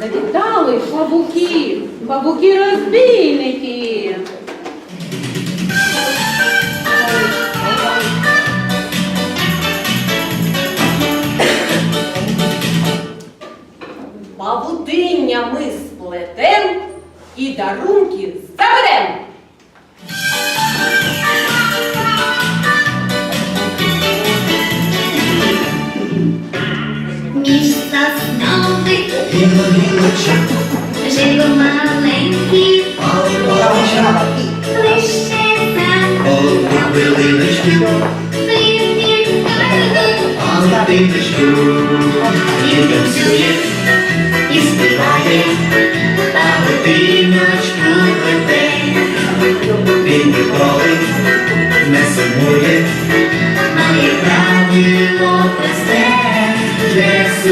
завітали бабуки, бабуки-розбійники. Павутиння ми сплетем і дарунки заберем. Гіло гілочок, жило маленький. Лише за а на він танцює і співає, а дитиночку плете. Він ніколи не сумує, Ось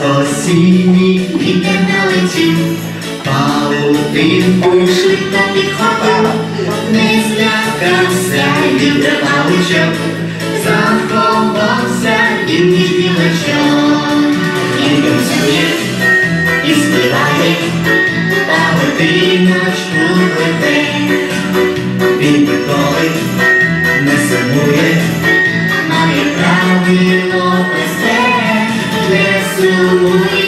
осінній вітер налетів, паутинку швидко підхопив, не злякався і паличок, заховався він між білочок. І танцює, і співає, паутиночку плете. Він ніколи не сумує, має правило просте, не сумує